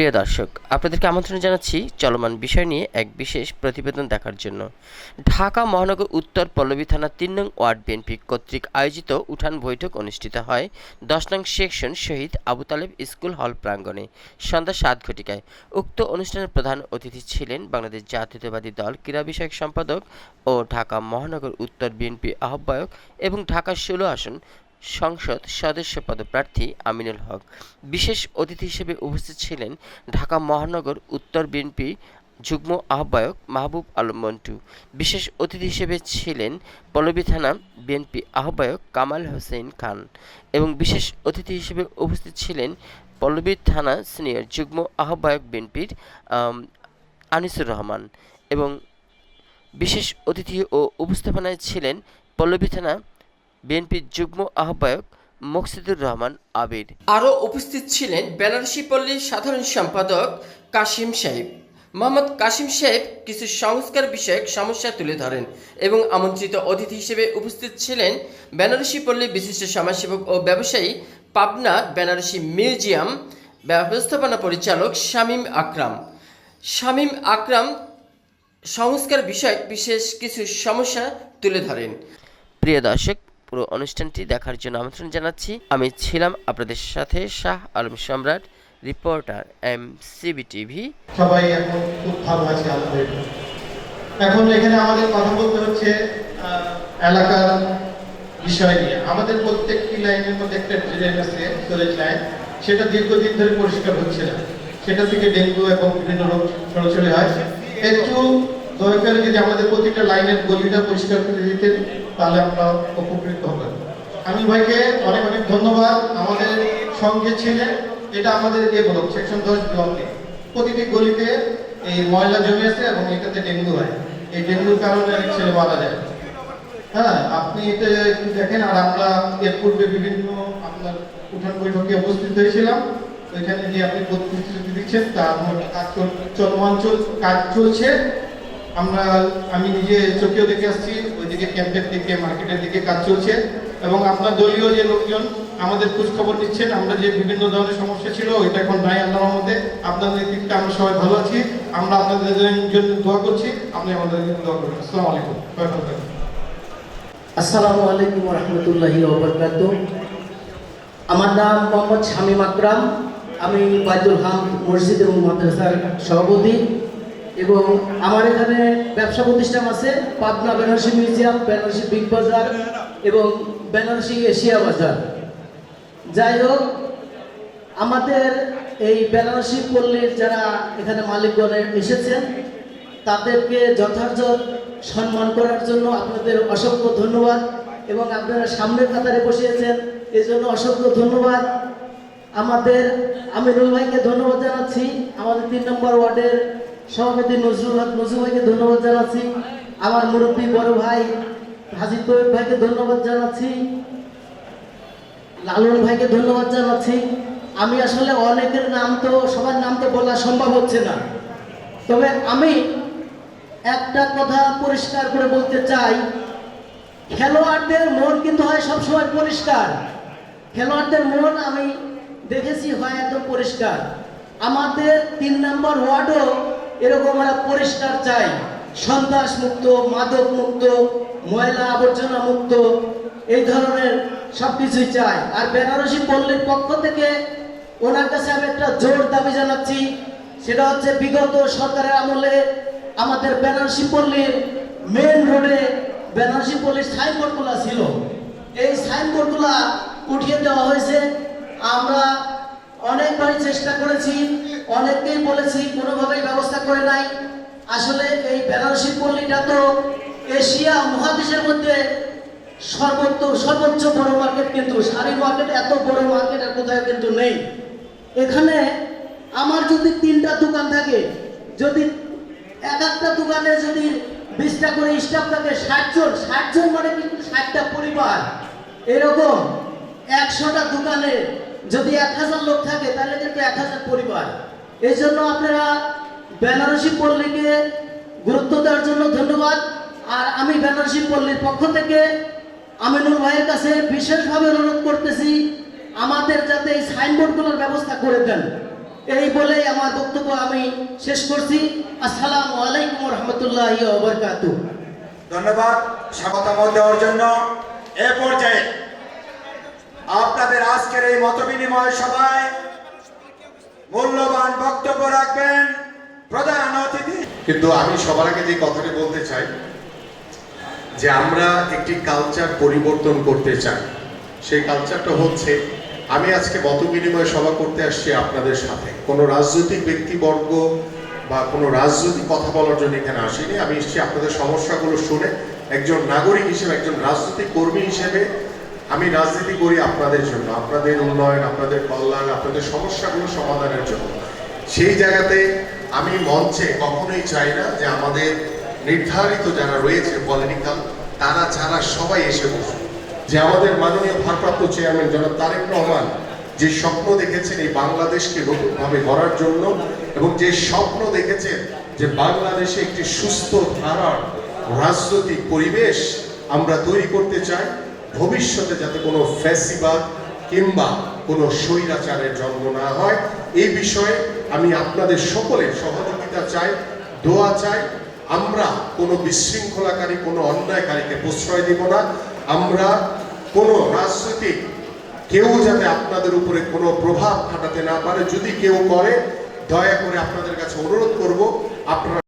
প্রিয় দর্শক, আপনাদেরকে আমন্ত্রণ জানাচ্ছি চলমান বিষয় নিয়ে এক বিশেষ প্রতিবেদন দেখার জন্য। ঢাকা মহানগর উত্তর পল্লবী থানা তিন নং ওয়ার্ড বিএনপি কর্তৃক আয়োজিত উঠান বৈঠক অনুষ্ঠিত হয় দশ নং section Shaheed Abu Taleb school hall প্রাঙ্গণে সন্ধ্যা সাত ঘটিকায়। উক্ত অনুষ্ঠানের প্রধান অতিথি ছিলেন বাংলাদেশ জাতীয়তাবাদী দল ক্রীড়া বিষয়ক সম্পাদক ও ঢাকা মহানগর উত্তর বিএনপি আহ্বায়ক এবং ঢাকা ষোলো আসন সংসদ সদস্য পদপ্রার্থী আমিনুল হক। বিশেষ অতিথি হিসেবে উপস্থিত ছিলেন ঢাকা মহানগর উত্তর বিএনপি যুগ্ম আহ্বায়ক মাহবুব আলম মন্টু। বিশেষ অতিথি হিসেবে ছিলেন পল্লবী থানা বিএনপি আহ্বায়ক কামাল হোসেন খান এবং বিশেষ অতিথি হিসেবে উপস্থিত ছিলেন পল্লবী থানা সিনিয়র যুগ্ম আহ্বায়ক বিএনপির আনিসুর রহমান এবং বিশেষ অতিথি ও উপস্থাপনায় ছিলেন পল্লবী থানা বিএনপির যুগ্ম আহ্বায়ক মকসিদুর রহমান আবির। আরও উপস্থিত ছিলেন বেনারসি পল্লীর সাধারণ সম্পাদক কাশিম সাহেব। মোহাম্মদ কাশিম সাহেব কিছু সংস্কার বিষয়ক সমস্যা তুলে ধরেন এবং আমন্ত্রিত অতিথি হিসেবে উপস্থিত ছিলেন বেনারসি পল্লী বিশিষ্ট সমাজসেবক ও ব্যবসায়ী পাবনা বেনারসি মিউজিয়াম ব্যবস্থাপনা পরিচালক শামীম আকরাম। শামীম আকরাম সংস্কার বিষয়ক বিশেষ কিছু সমস্যা তুলে ধরেন। প্রিয় দর্শক পুরো অনুষ্ঠানটি দেখার জন্য আমন্ত্রণ জানাচ্ছি। আমি ছিলাম আপনাদের সাথে শাহ আলম সম্রাট, রিপোর্টার এম সিবি টিভি। সবাই এখন খুব ভালো আছে, আলহামদুলিল্লাহ। এখন এখানে আমাদের কথা বলতে হচ্ছে এলাকার বিষয় নিয়ে। আমাদের প্রত্যেকটি লাইনের মধ্যে একটা ড্রেন আছে স্টোরেজ লাইন। সেটা দীর্ঘদিন ধরে পরিষ্কার হচ্ছে না। সেটা থেকে ডেঙ্গু এবং বিভিন্ন রোগ ছড়াছড়ি হয়। একটু দয়া করে যদি আমাদের প্রতিটা লাইনের গলিটা পরিষ্কার করে দিতেন, তাহলে আমরা উপকৃত হবেন আমি ভাইকে অনেক অনেক ধন্যবাদ। আমাদের সঙ্গে ছিলেন, এটা আমাদের এ ব্লক, সেকশন দশ ব্লকে। প্রতিটি গলিতে এই ময়লা জমে আছে এবং এটাতে ডেঙ্গু হয়। এই ডেঙ্গুর কারণে অনেক ছেলে মারা যায়। হ্যাঁ আপনি এটা একটু দেখেন, আর আমরা এর পূর্বে বিভিন্ন আপনার উঠান বৈঠকে উপস্থিত হয়েছিলাম। ওইখানে যে আপনি প্রতিশ্রুতি দিচ্ছেন, তার কাজ চল- চলমান চল- কাজ চলছে। আমরা, আমি নিজে চোখেও দেখে আসছি, ওইদিকে ক্যাম্পের দিকে, মার্কেটের দিকে কাজ চলছে এবং আপনার দলীয় যে লোকজন আমাদের খোঁজ খবর নিচ্ছেন, আমরা যে বিভিন্ন ধরনের সমস্যা ছিল, ওইটা এখন নাই আল্লাহর মধ্যে আপনাদের নেতৃত্বে আমরা সবাই ভালো আছি, আমরা আপনাদের জন্য দোয়া করছি, আপনি আমাদের দোয়া করবেন আসসালামু আলাইকুম। আসসালামু। আলাইকুম রহমতুল্লাহি আমার নাম মোহাম্মদ শামীম আকরাম, আমি বাইদুল হাম মসজিদ এবং মাদ্রাসার সভাপতি। এবং আমার এখানে ব্যবসা প্রতিষ্ঠান আছে, Pabna Benarasi museum, Benarasi big bazaar এবং বেনারসি এশিয়া বাজার। যাই হোক, আমাদের এই বেনারসি পল্লীর যারা এখানে মালিকগণ এসেছেন, তাদেরকে যথার্থ সম্মান করার জন্য আপনাদের অসংখ্য ধন্যবাদ এবং আপনারা সামনের কাতারে বসিয়েছেন এই জন্য অসংখ্য ধন্যবাদ। আমাদের আমিরুল ভাইকে ধন্যবাদ জানাচ্ছি। আমাদের তিন নম্বর ওয়ার্ডের সভাপতি নজরুল হক ভাইকে ধন্যবাদ জানাচ্ছি। আমার মুরব্বী বড় ভাই হাজি তৈব ভাইকে ধন্যবাদ জানাচ্ছি। লালন ভাইকে ধন্যবাদ জানাচ্ছি। আমি আসলে অনেকের নাম তো, সবার নাম তো বলা সম্ভব হচ্ছে না। তবে আমি একটা কথা পরিষ্কার করে বলতে চাই। খেলোয়াড়দের মন কিন্তু হয় সবসময় পরিষ্কার। খেলোয়াড়দের মন আমি দেখেছি হয় একদম পরিষ্কার। আমাদের তিন নম্বর ওয়ার্ডও এরকম আমরা পরিষ্কার চাই। সন্ত্রাস মুক্ত, মাদক মুক্ত, ময়লা আবর্জনা মুক্ত, এই ধরনের সব কিছুই চাই। আর বেনারসি পল্লীর পক্ষ থেকে ওনার কাছে আমি একটা জোর দাবি জানাচ্ছি, সেটা হচ্ছে বিগত সরকারের আমলে আমাদের বেনারসি পল্লীর মেন রোডে বেনারসি পল্লীর সাইনবোর্ডগুলো ছিল। এই সাইনবোর্ডগুলো উঠিয়ে দেওয়া হয়েছে। আমরা অনেকবারই চেষ্টা করেছি, অনেককেই বলেছি, কোনোভাবেই ব্যবস্থা করে নাই। আসলে এই বেনারসি পল্লীটা তো এশিয়া মহাদেশের মধ্যে সর্বোচ্চ সর্বোচ্চ বড় মার্কেট কিন্তু। শাড়ি মার্কেট এত বড় মার্কেট আর কোথাও কিন্তু নেই। এখানে আমার যদি তিনটা দোকান থাকে, যদি এক একটা দোকানে যদি বিশটা করে স্টাফ থাকে, ষাট জন ষাট জন মানে কিন্তু ষাটটা পরিবার। এরকম একশোটা দোকানে যদি এক হাজার লোক থাকে, তাহলে কিন্তু এক হাজার পরিবার। এই জন্য আপনারা বেনারসি পল্লীকে গুরুত্ব দেওয়ার জন্য ধন্যবাদ। আর আমি বেনারসি পল্লীর পক্ষ থেকে আমিনুল ভাইয়ের কাছে বিশেষভাবে অনুরোধ করতেছি, আমাদের যাতে এই সাইনবোর্ডগুলোর ব্যবস্থা করে দেন। এই বলেই আমার বক্তব্য আমি শেষ করছি। আসসালামু আলাইকুম রহমতুল্লাহ ধন্যবাদ, স্বাগতম দেওয়ার জন্য। এ পর্যায়ে আপনাদের আজকের এই মত বিনিময় সভায় মূল্যবান বক্তব্য রাখবেন প্রধান অতিথি। কিন্তু আমি সবার আগে যে কথাটি বলতে চাই, যে আমরা একটি কালচার পরিবর্তন করতে চাই। সেই কালচারটা হচ্ছে, আমি আজকে মত বিনিময় সভা করতে আসছি আপনাদের সাথে। কোনো রাজনৈতিক ব্যক্তিবর্গ বা কোনো রাজনৈতিক কথা বলার জন্য এখানে আসিনি। আমি এসেছি আপনাদের সমস্যাগুলো শুনে একজন নাগরিক হিসেবে, একজন রাজনৈতিক কর্মী হিসেবে আমি রাজনীতি করি আপনাদের জন্য, আপনাদের উন্নয়ন, আপনাদের কল্যাণ, আপনাদের সমস্যাগুলো সমাধানের জন্য। সেই জায়গাতে আমি মঞ্চে কখনোই চাই না যে আমাদের নির্ধারিত যারা রয়েছে পলিটিক্যাল তারা ছাড়া সবাই এসে বসুন যে আমাদের মাননীয় ভারপ্রাপ্ত চেয়ারম্যান জনাব তারেক রহমান যে স্বপ্ন দেখেছেন এই বাংলাদেশকে নতুনভাবে গড়ার জন্য এবং যে স্বপ্ন দেখেছেন যে বাংলাদেশে একটি সুস্থ, ধারার রাজনৈতিক পরিবেশ আমরা তৈরি করতে চাই ভবিষ্যতে যাতে কোনো ফ্যাসিবাদ কিংবা কোনো স্বৈরাচারের জন্ম না হয়, এই বিষয়ে আমি আপনাদের সকলের সহযোগিতা চাই, দোয়া চাই। আমরা কোনো বিশৃঙ্খলাকারী, কোনো অন্যায়কারীকে প্রশ্রয় দিব না। আমরা কোনো রাজনৈতিক কেউ যাতে আপনাদের উপরে কোনো প্রভাব খাটাতে না পারে, যদি কেউ করে, দয়া করে আপনাদের কাছে অনুরোধ করব, আপনারা